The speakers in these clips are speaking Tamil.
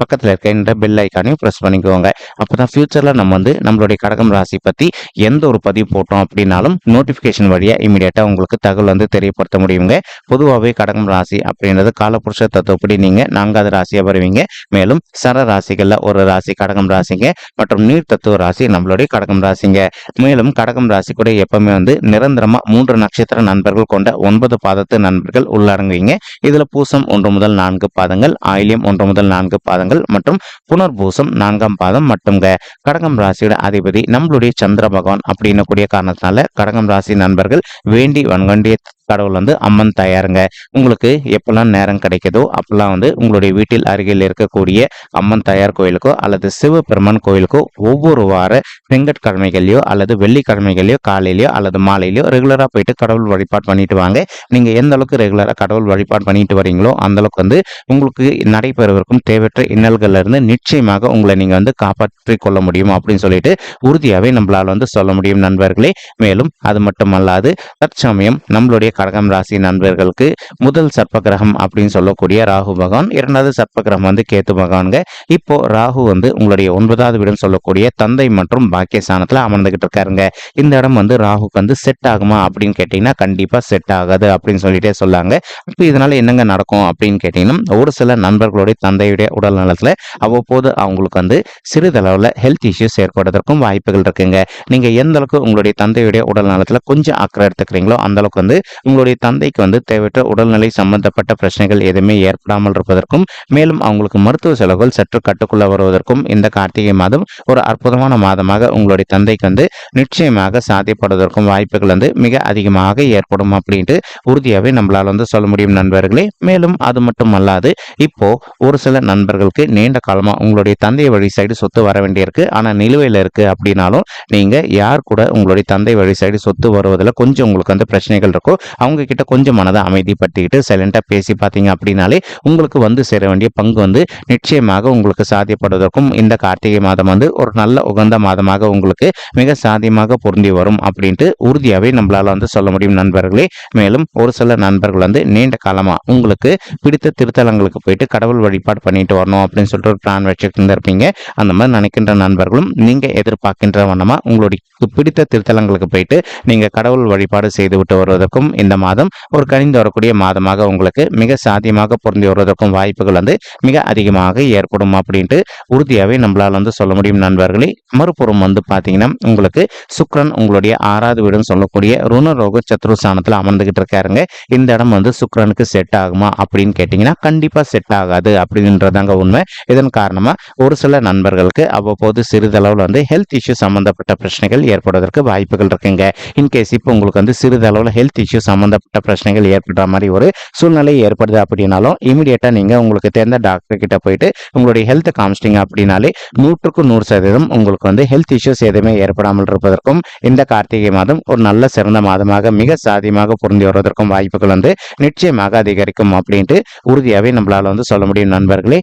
பக்கத்தில் இருக்க இந்த பெல் ஐக்கானையும் ப்ரெஸ் பண்ணிக்கோங்க. அப்போ தான் ஃபியூச்சரில் நம்ம வந்து நம்மளுடைய கடகம் ராசி பற்றி எந்த ஒரு பதிவு போட்டோம் அப்படின்னாலும் நோட்டிஃபிகேஷன் வழியாக இமீடியட்டாக உங்களுக்கு தகவல் வந்து தெரியப்படுத்த முடியுங்க. பொதுவாகவே கடகம் ராசி அப்படின்றது காலப்புருஷ தத்துவப்படி நீங்கள் நான்காவது ராசியாக வருவீங்க. மேலும் சர ராசிகளில் ஒரு ராசி கடகம் ராசிங்க மற்றும் நீர் தத்துவ ராசி நம்மளுடைய கடகம் ராசிங்க. மேலும் கடகம் ராசி கூட எப்பவுமே வந்து நிரந்தரமா மூன்று நட்சத்திர நண்பர்கள் கொண்ட ஒன்பது பாதத்து நண்பர்கள் உள்ளடங்குவீங்க. இதுல பூசம் ஒன்று முதல் நான்கு பாதங்கள் ஆயிலியம் ஒன்று முதல் நான்கு பாதங்கள் மற்றும் புனர்பூசம் நான்காம் பாதம் மட்டும்ங்க. கடகம் ராசியோட அதிபதி நம்மளுடைய சந்திர பகவான் அப்படின்னு கூடிய காரணத்தினால கடகம் ராசி நண்பர்கள் வேண்டி வன்கண்டிய கடவுள் வந்து அம்மன் தயாருங்க. உங்களுக்கு எப்பெல்லாம் நேரம் கிடைக்குதோ அப்பெல்லாம் வந்து உங்களுடைய வீட்டில் அருகில் இருக்கக்கூடிய அம்மன் தயார் கோயிலுக்கோ அல்லது சிவபெருமான் கோயிலுக்கோ ஒவ்வொரு வார திங்கட்கிழமைகளையோ அல்லது வெள்ளிக்கிழமைகளையோ காலையிலையோ அல்லது மாலையிலையோ ரெகுலராக போயிட்டு கடவுள் வழிபாடு பண்ணிட்டு வாங்க. நீங்கள் எந்த அளவுக்கு ரெகுலராக கடவுள் வழிபாடு பண்ணிட்டு வரீங்களோ அந்த அளவுக்கு வந்து உங்களுக்கு நடைபெறவிருக்கும் தேவையற்ற இன்னல்கள்ல இருந்து நிச்சயமாக உங்களை நீங்கள் வந்து காப்பாற்றி கொள்ள முடியும் அப்படின்னு சொல்லிட்டு உறுதியாகவே நம்மளால் வந்து சொல்ல முடியும் நண்பர்களே. மேலும் அது மட்டுமல்லாது தற்சமயம் நம்மளுடைய கடகம் ராசி நண்பர்களுக்கு முதல் சர்ப்ப கிரகம் அப்படின்னு சொல்லக்கூடிய ராகு பகவான் இரண்டாவது சர்ப்ப கிரகம் வந்து கேத்து பகவானுங்க. இப்போ ராகு வந்து உங்களுடைய ஒன்பதாவது வீடுன்னு சொல்லக்கூடிய தந்தை மற்றும் பாக்கியஸ்தானத்துல அமர்ந்துகிட்டு இருக்காருங்க. இந்த இடம் வந்து ராகுக்கு வந்து செட் ஆகுமா அப்படின்னு கேட்டீங்கன்னா கண்டிப்பா செட் ஆகாது அப்படின்னு சொல்லிட்டே சொல்லாங்க. இப்போ இதனால என்னங்க நடக்கும் அப்படின்னு கேட்டீங்கன்னா ஒரு சில நண்பர்களுடைய தந்தையுடைய உடல் நலத்துல அவ்வப்போது அவங்களுக்கு வந்து சிறிதளவில் ஹெல்த் இஷ்யூஸ் ஏற்படுவதற்கும் வாய்ப்புகள் இருக்குங்க. நீங்க எந்த அளவுக்கு உங்களுடைய தந்தையுடைய உடல் நலத்துல கொஞ்சம் அக்கறை எடுத்துக்கிறீங்களோ அந்த அளவுக்கு வந்து உங்களுடைய தந்தைக்கு வந்து தேவையற்ற உடல்நிலை சம்பந்தப்பட்ட பிரச்சனைகள் எதுவுமே ஏற்படாமல் இருப்பதற்கும் மேலும் அவங்களுக்கு மருத்துவ செலவுகள் சற்று கட்டுக்குள்ள வருவதற்கும் இந்த கார்த்திகை மாதம் ஒரு அற்புதமான மாதமாக உங்களுடைய தந்தைக்கு வந்து நிச்சயமாக சாத்தியப்படுவதற்கும் வாய்ப்புகள் வந்து மிக அதிகமாக ஏற்படும் அப்படின்ட்டு உறுதியாகவே நம்மளால் வந்து சொல்ல முடியும் நண்பர்களே. மேலும் அது மட்டும் அல்லாது இப்போ ஒரு சில நண்பர்களுக்கு நீண்ட காலமாக உங்களுடைய தந்தை வழி சைடு சொத்து வர வேண்டியிருக்கு. ஆனால் நிலுவையில் இருக்கு அப்படின்னாலும் நீங்கள் யார் கூட உங்களுடைய தந்தை வழி சைடு சொத்து வருவதில் கொஞ்சம் உங்களுக்கு வந்து பிரச்சனைகள் இருக்கோ அவங்க கிட்ட கொஞ்சம் மனதை அமைதிப்படுத்திக்கிட்டு சைலண்டா பேசி பார்த்தீங்க அப்படின்னாலே உங்களுக்கு வந்து சேர வேண்டிய பங்கு வந்து நிச்சயமாக உங்களுக்கு சாத்தியப்படுவதற்கும் இந்த கார்த்திகை மாதம் வந்து ஒரு நல்ல உகந்த மாதமாக உங்களுக்கு மிக சாத்தியமாக பொருந்தி வரும் அப்படின்ட்டு உறுதியாகவே நம்மளால வந்து சொல்ல முடியும் நண்பர்களே. மேலும் ஒரு சில நண்பர்கள் வந்து நீண்ட காலமா உங்களுக்கு பிடித்த திருத்தலங்களுக்கு போயிட்டு கடவுள் வழிபாடு பண்ணிட்டு வரணும் அப்படின்னு சொல்லிட்டு ஒரு பிளான் வச்சுட்டு இருந்திருப்பீங்க அந்த மாதிரி நினைக்கின்ற நண்பர்களும் நீங்க எதிர்பார்க்கின்ற வண்ணமா உங்களுடைய பிடித்த திருத்தலங்களுக்கு போயிட்டு நீங்க கடவுள் வழிபாடு செய்து விட்டு வருவதற்கும் இந்த மாதம் ஒரு கனிந்து வரக்கூடிய மாதமாக உங்களுக்கு மிக சாத்தியமாக பொருந்தி வருவதற்கும் வாய்ப்புகள் வந்து மிக அதிகமாக ஏற்படும் அப்படின்ட்டு உறுதியாகவே நம்மளால் வந்து சொல்ல முடியும் நண்பர்களே. மறுபுறம் வந்து பார்த்தீங்கன்னா உங்களுக்கு சுக்ரன் உங்களுடைய ஆறாவது வீடுன்னு சொல்லக்கூடிய ருணரோக சத்ருஸ்தானத்தில் அமர்ந்துகிட்டு இருக்காருங்க. இந்த இடம் வந்து சுக்ரனுக்கு செட் ஆகுமா அப்படின்னு கேட்டிங்கன்னா கண்டிப்பாக செட் ஆகாது அப்படின்றதாங்க உண்மை. இதன் காரணமாக ஒரு சில நண்பர்களுக்கு அவ்வப்போது சிறிதளவில் வந்து ஹெல்த் இஷ்யூ சம்மந்தப்பட்ட பிரச்சனைகள் ஏற்படுவதற்கு வாய்ப்புகள் இருக்குங்க. இன்கேஸ் இப்போ உங்களுக்கு வந்து சிறிதளவில் ஹெல்த் இஷ்யூ சம்மந்தப்பட்ட பிரச்சனைகள் ஏற்படுற மாதிரி ஒரு சூழ்நிலை ஏற்படுது அப்படின்னாலும் இமீடியட்டாக நீங்கள் உங்களுக்கு தெரிந்த டாக்டர் கிட்ட போயிட்டு உங்களுடைய ஹெல்த் காமிச்சிட்டிங்க அப்படின்னாலே நூற்றுக்கு நூறு சதவீதம் உங்களுக்கு வந்து ஹெல்த் இஷ்யூஸ் எதுவுமே ஏற்படாமல் இருப்பதற்கும் இந்த கார்த்திகை மாதம் ஒரு நல்ல சிறந்த மாதமாக மிக சாதியமாக பொருந்தி வருவதற்கும் வாய்ப்புகள் வந்து நிச்சயமாக அதிகரிக்கும் அப்படின்ட்டு உறுதியாகவே நம்மளால வந்து சொல்ல முடியும் நண்பர்களே.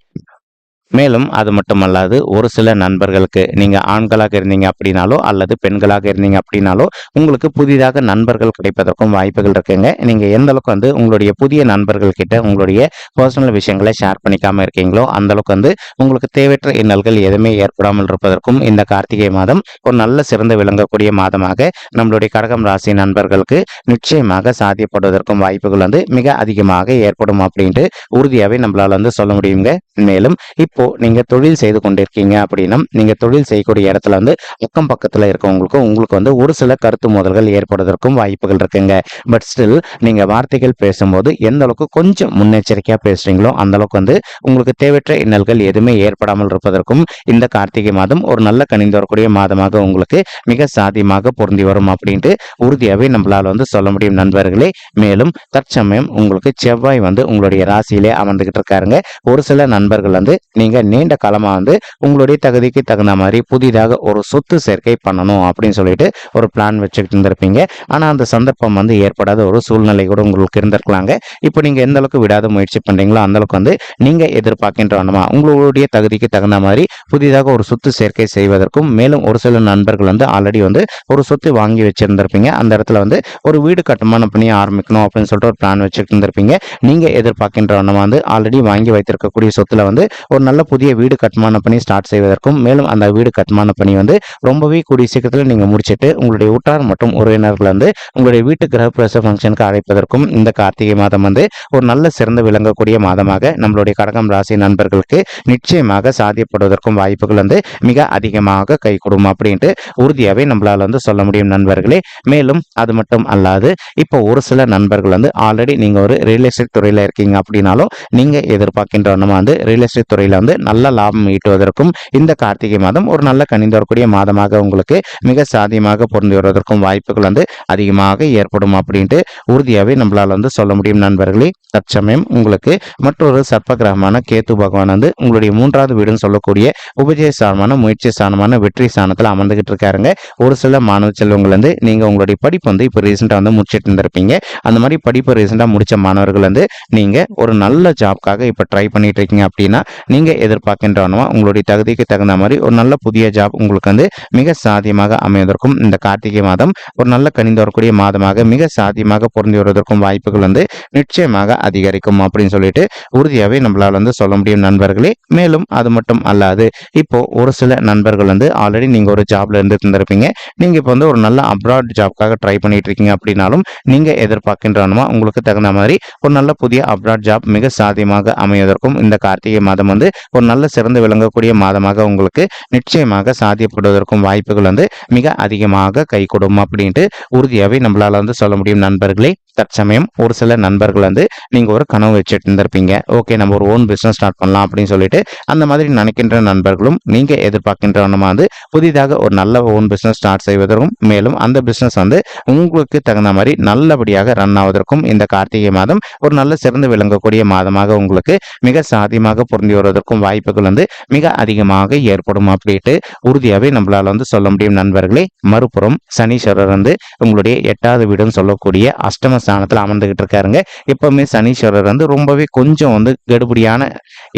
மேலும் அது மட்டுமல்லாது ஒரு சில நண்பர்களுக்கு நீங்கள் ஆண்களாக இருந்தீங்க அப்படின்னாலோ அல்லது பெண்களாக இருந்தீங்க அப்படின்னாலோ உங்களுக்கு புதிதாக நண்பர்கள் கிடைப்பதற்கும் வாய்ப்புகள் இருக்குங்க. நீங்கள் எந்த அளவுக்கு வந்து உங்களுடைய புதிய நண்பர்கள் கிட்ட உங்களுடைய பர்சனல் விஷயங்களை ஷேர் பண்ணிக்காம இருக்கீங்களோ அந்த அளவுக்கு வந்து உங்களுக்கு தேவையற்ற இன்னல்கள் எதுவுமே ஏற்படாமல் இருப்பதற்கும் இந்த கார்த்திகை மாதம் ஒரு நல்ல சிறந்து விளங்கக்கூடிய மாதமாக நம்மளுடைய கடகம் ராசி நண்பர்களுக்கு நிச்சயமாக சாத்தியப்படுவதற்கும் வாய்ப்புகள் வந்து மிக அதிகமாக ஏற்படும் அப்படின்ட்டு உறுதியாகவே நம்மளால் வந்து சொல்ல முடியுங்க. மேலும் இப்போ நீங்க தொழில் செய்து கொண்டிருக்கீங்க அப்படின்னா நீங்க தொழில் செய்யக்கூடிய இடத்துல வந்து அக்கம் பக்கத்துல இருக்கவங்களுக்கும் உங்களுக்கு வந்து ஒரு சில கருத்து மோதல்கள் ஏற்படுவதற்கும் வாய்ப்புகள் இருக்குங்க. பட் ஸ்டில் நீங்க வார்த்தைகள் பேசும்போது எந்த அளவுக்கு கொஞ்சம் முன்னெச்சரிக்கையா பேசுறீங்களோ அந்த அளவுக்கு வந்து உங்களுக்கு தேவையற்ற இன்னல்கள் எதுவுமே ஏற்படாமல் இருப்பதற்கும் இந்த கார்த்திகை மாதம் ஒரு நல்ல கணிந்து வரக்கூடிய மாதமாக உங்களுக்கு மிக சாதியமாக பொருந்தி வரும் அப்படின்ட்டு உறுதியாகவே நம்மளால வந்து சொல்ல முடியும் நண்பர்களே. மேலும் தற்சமயம் உங்களுக்கு செவ்வாய் வந்து உங்களுடைய ராசியிலே அமர்ந்துகிட்டு இருக்காருங்க. ஒரு சில நண்பர்கள் வந்து நீங்க நீங்கள் நீண்ட காலமாக வந்து உங்களுடைய தகுதிக்கு தகுந்த மாதிரி புதிதாக ஒரு சொத்து சேர்க்கை பண்ணணும் அப்படின்னு சொல்லிட்டு ஒரு பிளான் வச்சுக்கிட்டு இருந்திருப்பீங்க. ஆனால் அந்த சந்தர்ப்பம் வந்து ஏற்படாத ஒரு சூழ்நிலை கூட உங்களுக்கு இருந்திருக்கலாங்க. இப்போ நீங்கள் எந்த அளவுக்கு விடாத முயற்சி பண்ணுறீங்களோ அந்த அளவுக்கு வந்து நீங்கள் எதிர்பார்க்கின்ற வண்ணமா உங்களுடைய தகுதிக்கு தகுந்த மாதிரி புதிதாக ஒரு சொத்து சேர்க்கை செய்வதற்கும் மேலும் ஒரு சில நண்பர்கள் வந்து ஆல்ரெடி வந்து ஒரு சொத்து வாங்கி வச்சிருந்திருப்பீங்க. அந்த இடத்துல வந்து ஒரு வீடு கட்டுமான பண்ணி ஆரம்பிக்கணும் அப்படின்னு சொல்லிட்டு ஒரு பிளான் வச்சுட்டு இருந்திருப்பீங்க. நீங்கள் எதிர்பார்க்கின்ற வண்ணமா வந்து ஆல்ரெடி வாங்கி வைத்திருக்கக்கூடிய சொத்து சொத்துல வந்து ஒரு நல்ல புதிய வீடு கட்டுமான பணி ஸ்டார்ட் செய்வதற்கும் மேலும் அந்த வீடு கட்டுமான பணி வந்து ரொம்பவே கூடிய சீக்கிரத்தில் நீங்கள் முடிச்சுட்டு உங்களுடைய உற்றார் மற்றும் உறவினர்கள் வந்து உங்களுடைய வீட்டு கிரகப்பிரச ஃபங்க்ஷனுக்கு அழைப்பதற்கும் இந்த கார்த்திகை மாதம் வந்து ஒரு நல்ல சிறந்து விளங்கக்கூடிய மாதமாக நம்மளுடைய கடகம் ராசி நண்பர்களுக்கு நிச்சயமாக சாத்தியப்படுவதற்கும் வாய்ப்புகள் வந்து மிக அதிகமாக கை கொடுக்கும் அப்படின்ட்டு உறுதியாகவே நம்மளால் வந்து சொல்ல முடியும் நண்பர்களே. மேலும் அது மட்டும் அல்லாது இப்போ ஒரு சில நண்பர்கள் வந்து ஆல்ரெடி நீங்கள் ஒரு ரியல் எஸ்டேட் துறையில் இருக்கீங்க அப்படின்னாலும் நீங்கள் எதிர்பார்க்கின்ற வந்து ரியல் எஸ்டேட் துறையில் வந்து நல்ல லாபம் ஈட்டுவதற்கும் இந்த கார்த்திகை மாதம் ஒரு நல்ல கணிந்து வரக்கூடிய மாதமாக உங்களுக்கு மிக சாதியமாக பொருந்து வருவதற்கும் வாய்ப்புகள் வந்து அதிகமாக ஏற்படும் அப்படின்ட்டு உறுதியாகவே நம்மளால் வந்து சொல்ல முடியும் நண்பர்களே. தற்சமயம் உங்களுக்கு மற்றொரு சர்ப்ப கிரகமான கேத்து பகவான் வந்து உங்களுடைய மூன்றாவது வீடுன்னு சொல்லக்கூடிய உபஜய ஸ்தானமான முயற்சி ஸ்தானமான வெற்றி ஸ்தானத்தில் அமர்ந்துகிட்டு இருக்காருங்க. ஒரு சில மாணவ செல்வங்கள் வந்து நீங்கள் உங்களுடைய படிப்பு வந்து இப்போ ரீசெண்டாக வந்து முடிச்சுட்டு இருந்திருப்பீங்க. அந்த மாதிரி படிப்பு ரீசெண்டாக முடிச்ச மாணவர்கள் வந்து நீங்கள் ஒரு நல்ல ஜாப்க்காக இப்போ ட்ரை பண்ணிட்டு இருக்கீங்க அப்படின்னா நீங்கள் எதிர்பார்க்கின்றவனமா உங்களுடைய தகுதிக்கு தகுந்த மாதிரி ஒரு நல்ல புதிய ஜாப் உங்களுக்கு வந்து மிக சாத்தியமாக அமைவதற்கும் இந்த கார்த்திகை மாதம் ஒரு நல்ல கணிந்து வரக்கூடிய மாதமாக மிக சாத்தியமாக பொருந்தி வருவதற்கும் வாய்ப்புகள் வந்து நிச்சயமாக அதிகரிக்கும் அப்படின்னு சொல்லிட்டு உறுதியாகவே நம்மளால் வந்து சொல்ல முடியும் நண்பர்களே. மேலும் அது மட்டும் அல்லாது இப்போ ஒரு சில நண்பர்கள் வந்து ஆல்ரெடி நீங்கள் ஒரு ஜாப்ல இருந்து தந்திருப்பீங்க நீங்கள் இப்போ வந்து ஒரு நல்ல அப்ராட் ஜாப்க்காக ட்ரை பண்ணிட்டு இருக்கீங்க அப்படின்னாலும் நீங்கள் எதிர்பார்க்கின்றனமா உங்களுக்கு தகுந்த மாதிரி ஒரு நல்ல புதிய அப்ராட் ஜாப் மிக சாத்தியமாக அமைவதற்கும் இந்த கார்த்திகை மாதம் வந்து ஒரு நல்ல சிறந்து விளங்கக்கூடிய மாதமாக உங்களுக்கு நிச்சயமாக சாத்தியப்படுவதற்கும் வாய்ப்புகள் வந்து மிக அதிகமாக கை கொடுக்கும் அப்படின்ட்டு உறுதியாகவே நம்மளால் வந்து சொல்ல முடியும் நண்பர்களே. தற்சமயம் ஒரு சில நண்பர்கள் வந்து நீங்கள் ஒரு கனவு வச்சுட்டு இருந்திருப்பீங்க. ஓகே நம்ம ஒரு ஓன் பிஸ்னஸ் ஸ்டார்ட் பண்ணலாம் அப்படின்னு சொல்லிட்டு அந்த மாதிரி நினைக்கின்ற நண்பர்களும் நீங்கள் எதிர்பார்க்கின்றவனமா வந்து புதிதாக ஒரு நல்ல ஓன் பிஸ்னஸ் ஸ்டார்ட் செய்வதற்கும் மேலும் அந்த பிஸ்னஸ் வந்து உங்களுக்கு தகுந்த மாதிரி நல்லபடியாக ரன் ஆவதற்கும் இந்த கார்த்திகை மாதம் ஒரு நல்ல சிறந்து விளங்கக்கூடிய மாதமாக உங்களுக்கு மிக சாதியமாக பொருந்தி வருவதற்கும் வாய்ப்புகள் வந்து மிக அதிகமாக ஏற்படும் அப்படின்ட்டு உறுதியாகவே நம்மளால் வந்து சொல்ல முடியும் நண்பர்களே. மறுபுறம் சனீஸ்வரர் வந்து உங்களுடைய எட்டாவது வீடுன்னு சொல்லக்கூடிய அஷ்டம ஸ்தானத்தில் அமர்ந்துகிட்டு இருக்காருங்க. எப்பவுமே சனீஸ்வரர் வந்து ரொம்பவே கொஞ்சம் வந்து கெடுபடியான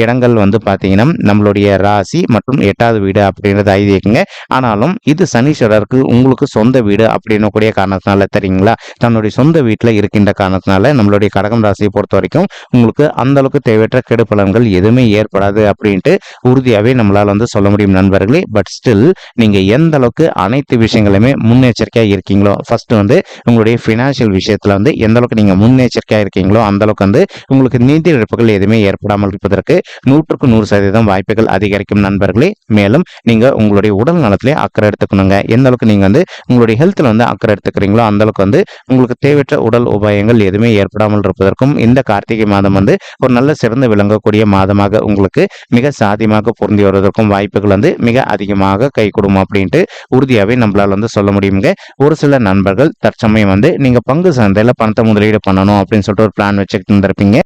இடங்கள் வந்து பார்த்தீங்கன்னா நம்மளுடைய ராசி மற்றும் எட்டாவது வீடு அப்படின்றது ஐதீகங்க. ஆனாலும் இது சனீஸ்வரருக்கு உங்களுக்கு சொந்த வீடு அப்படின்னு கூடிய காரணத்தினால தெரியுங்களா? தன்னுடைய சொந்த வீட்டில் இருக்கின்ற காரணத்தினால நம்மளுடைய கடகம் ராசியை பொறுத்த வரைக்கும் உங்களுக்கு அந்த அளவுக்கு தேவையற்ற கெடு பலன்கள் எதுவுமே ஏற்படாது அப்படின்ட்டு உறுதியாகவே நம்மளால் வந்து சொல்ல முடியும் நண்பர்களே. பட் ஸ்டில் நீங்கள் எந்த அளவுக்கு அனைத்து விஷயங்களுமே முன்னெச்சரிக்கையாக இருக்கீங்களோ ஃபர்ஸ்ட் வந்து உங்களுடைய ஃபினான்ஷியல் விஷயத்தில் வந்து எந்த அளவுக்கு நீங்கள் முன்னெச்சரிக்கையாக இருக்கீங்களோ அந்த அளவுக்கு வந்து உங்களுக்கு நிதி இழப்புகள் எதுவுமே ஏற்படாமல் இருப்பதற்கு நூற்றுக்கு நூறு சதவீதம் வாய்ப்புகள் அதிகரிக்கும் நண்பர்களே. மேலும் நீங்கள் உங்களுடைய உடல் நலத்திலே அக்கறை எடுத்துக்கணுங்க. எந்த அளவுக்கு நீங்கள் வந்து உங்களுடைய ஹெல்த்தில் வந்து அக்கறை எடுத்துக்கிறீங்களோ அந்த அளவுக்கு வந்து உங்களுக்கு தேவையற்ற உடல் உபாயங்கள் எதுவுமே ஏற்படாமல் இருப்பதற்கும் இந்த கார்த்திகை மாதம் வந்து ஒரு நல்ல சிறந்து விளங்கக்கூடிய மாதமாக உங்களுக்கு மிக சாதியமாக பொருந்தி வருவதற்கும் வாய்ப்புகள் வந்து மிக அதிகமாக கை கொடுக்கும் அப்படின்ட்டு உறுதியாகவே நம்மளால் வந்து சொல்ல முடியுங்க ஒரு சில நண்பர்கள் தற்சமயம் வந்து நீங்கள் பங்கு சந்தையில் பணத்தை முதலீடு பண்ணணும் அப்படின்னு சொல்லிட்டு ஒரு பிளான் வச்சுக்கிட்டு இருந்திருப்பீங்க.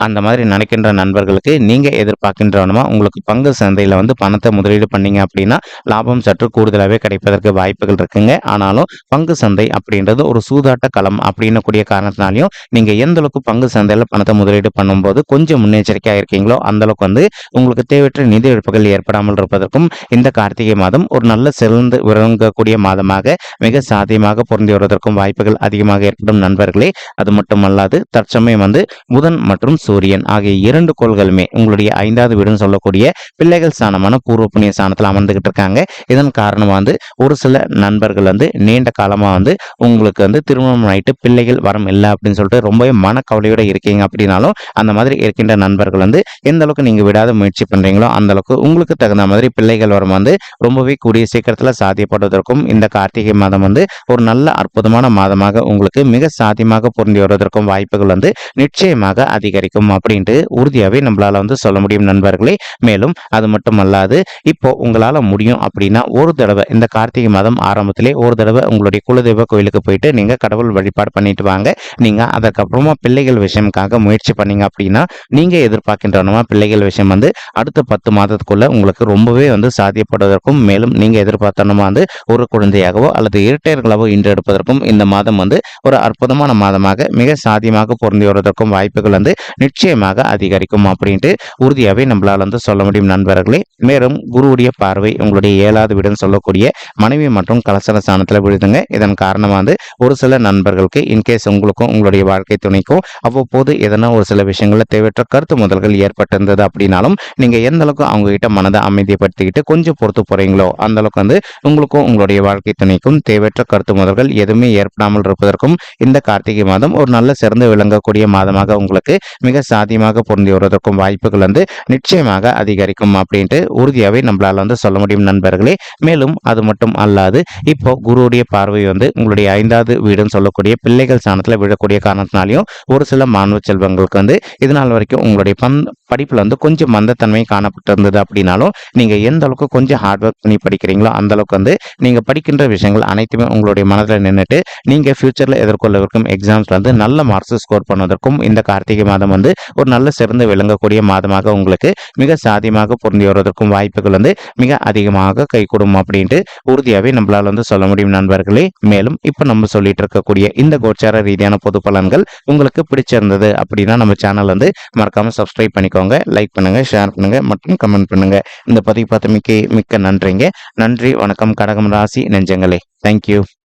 அந்த மாதிரி நினைக்கின்ற நண்பர்களுக்கு நீங்கள் எதிர்பார்க்கின்றவனுமா உங்களுக்கு பங்கு சந்தையில் வந்து பணத்தை முதலீடு பண்ணீங்க அப்படின்னா லாபம் சற்று கூடுதலாகவே கிடைப்பதற்கு வாய்ப்புகள் இருக்குங்க. ஆனாலும் பங்கு சந்தை அப்படின்றது ஒரு சூதாட்ட களம் அப்படின்னு கூடிய காரணத்தினாலையும் நீங்கள் எந்த அளவுக்கு பங்கு சந்தையில் பணத்தை முதலீடு பண்ணும்போது கொஞ்சம் முன்னெச்சரிக்கையாக இருக்கீங்களோ அந்த அளவுக்கு வந்து உங்களுக்கு தேவையற்ற நிதி இழப்புகள் ஏற்படாமல் இருப்பதற்கும் இந்த கார்த்திகை மாதம் ஒரு நல்ல சிறந்து விளங்கக்கூடிய மாதமாக மிக சாத்தியமாக பொருந்தி வருவதற்கும் வாய்ப்புகள் அதிகமாக ஏற்படும் நண்பர்களே. அது மட்டுமல்லாது தற்சமயம் வந்து புதன் மற்றும் சூரியன் ஆகிய இரண்டு கோள்களுமே உங்களுடைய ஐந்தாவது வீடுன்னு சொல்லக்கூடிய பிள்ளைகள் ஸ்தானமான பூர்வ புண்ணிய ஸ்தானத்தில் அமர்ந்துகிட்டு இருக்காங்க. இதன் காரணமாக வந்து ஒரு சில நண்பர்கள் வந்து நீண்ட காலமாக வந்து உங்களுக்கு வந்து திருமணம் ஆயிட்டு பிள்ளைகள் வரம் இல்லை அப்படின்னு சொல்லிட்டு ரொம்பவே மனக்கவலையோட இருக்கீங்க அப்படின்னாலும் அந்த மாதிரி இருக்கின்ற நண்பர்கள் வந்து எந்த அளவுக்கு நீங்கள் விடாத முயற்சி பண்ணுறீங்களோ அந்த அளவுக்கு உங்களுக்கு தகுந்த மாதிரி பிள்ளைகள் வரம் வந்து ரொம்பவே கூடிய சீக்கிரத்தில் சாத்தியப்படுவதற்கும் இந்த கார்த்திகை மாதம் வந்து ஒரு நல்ல அற்புதமான மாதமாக உங்களுக்கு மிக சாத்தியமாக பொருந்தி வருவதற்கும் வாய்ப்புகள் வந்து நிச்சயமாக அதிகரிக்கும். அதிகரிக்கும் அப்படின்ட்டு உறுதியாகவே நம்மளால் வந்து சொல்ல முடியும் நண்பர்களே. மேலும் அது மட்டும் அல்லாது இப்போ உங்களால் முடியும் அப்படின்னா ஒரு தடவை இந்த கார்த்திகை மாதம் ஆரம்பத்திலே ஒரு தடவை உங்களுடைய குலதெய்வ கோயிலுக்கு போயிட்டு நீங்கள் கடவுள் வழிபாடு பண்ணிட்டு வாங்க. நீங்கள் அதற்கப்புறமா பிள்ளைகள் விஷயம்காக முயற்சி பண்ணீங்க அப்படின்னா நீங்கள் எதிர்பார்க்கின்றனமா பிள்ளைகள் விஷயம் வந்து அடுத்த பத்து மாதத்துக்குள்ள உங்களுக்கு ரொம்பவே வந்து சாத்தியப்படுவதற்கும் மேலும் நீங்கள் எதிர்பார்த்தனமா வந்து ஒரு குழந்தையாகவோ அல்லது இரட்டையர்களாகவோ இன்றெடுப்பதற்கும் இந்த மாதம் வந்து ஒரு அற்புதமான மாதமாக மிக சாத்தியமாக பொருந்தி வருவதற்கும் வாய்ப்புகள் வந்து நிச்சயமாக அதிகரிக்கும் அப்படின்ட்டு உறுதியாகவே நம்மளால் வந்து சொல்ல முடியும் நண்பர்களே. மேலும் குருவுடைய பார்வை உங்களுடைய ஏழாவது வீடுன்னு சொல்லக்கூடிய மனைவி மற்றும் கலசர ஸ்தானத்தில் விழுதுங்க இதன் காரணமாக வந்து ஒரு சில நண்பர்களுக்கு இன்கேஸ் உங்களுக்கும் உங்களுடைய வாழ்க்கை துணைக்கும் அவ்வப்போது எதனா ஒரு சில விஷயங்களில் தேவையற்ற கருத்து முதல்கள் ஏற்பட்டிருந்தது அப்படின்னாலும் நீங்கள் எந்த அளவுக்கு அவங்க கிட்ட மனதை அமைதிப்படுத்திக்கிட்டு கொஞ்சம் பொறுத்து போறீங்களோ அந்த அளவுக்கு வந்து உங்களுக்கும் உங்களுடைய வாழ்க்கை துணைக்கும் தேவையற்ற கருத்து முதல்கள் எதுவுமே ஏற்படாமல் இருப்பதற்கும் இந்த கார்த்திகை மாதம் ஒரு நல்ல சிறந்து விளங்கக்கூடிய மாதமாக உங்களுக்கு மிக சாதியமாக பொருந்தி வருவதற்கும் வாய்ப்புகள் வந்து நிச்சயமாக அதிகரிக்கும் அப்படின்ட்டு உறுதியாகவே நம்மளால் வந்து சொல்ல முடியும் நண்பர்களே. மேலும் அது மட்டும் அல்லாது இப்போ குருவுடைய பார்வை வந்து உங்களுடைய ஐந்தாவது வீடுன்னு சொல்லக்கூடிய பிள்ளைகள் ஸ்தானத்தில் விழக்கூடிய காரணத்தினாலையும் ஒரு சில மாணவ செல்வங்களுக்கு வந்து இது நாள் வரைக்கும் உங்களுடைய பந் படிப்பில் வந்து கொஞ்சம் மந்தத்தன்மை காணப்பட்டிருந்தது அப்படின்னாலும் நீங்கள் எந்த அளவுக்கு கொஞ்சம் ஹார்ட் ஒர்க் பண்ணி படிக்கிறீங்களோ அந்த அளவுக்கு வந்து நீங்கள் படிக்கின்ற விஷயங்கள் அனைத்துமே உங்களுடைய மனதில் நின்றுட்டு நீங்கள் ஃபியூச்சரில் எதிர்கொள்ளவிருக்கும் எக்ஸாம்ஸில் வந்து நல்ல மார்க்ஸ் ஸ்கோர் பண்ணுவதற்கும் இந்த கார்த்திகை மாதம் வந்து ஒரு நல்ல சிறந்து விளங்கக்கூடிய மாதமாக உங்களுக்கு மிக சாதியமாக பொருந்தி வருவதற்கும் வாய்ப்புகள் வந்து மிக அதிகமாக கைகூடும் அப்படின்ட்டு உறுதியாகவே நம்மளால் வந்து சொல்ல முடியும் நண்பர்களே. மேலும் இப்போ நம்ம சொல்லிட்டு இருக்கக்கூடிய இந்த கோச்சார ரீதியான பொது பலன்கள் உங்களுக்கு பிடிச்சிருந்தது அப்படின்னா நம்ம சேனல் வந்து மறக்காம சப்ஸ்கிரைப் பண்ணிக்கோங்க லைக் பண்ணுங்க ஷேர் பண்ணுங்க மற்றும் கமெண்ட் பண்ணுங்க. இந்த பதிவு பார்த்து மிக்க மிக்க நன்றிங்க. நன்றி வணக்கம் கடகம் ராசி நெஞ்சங்களே. தேங்க்யூ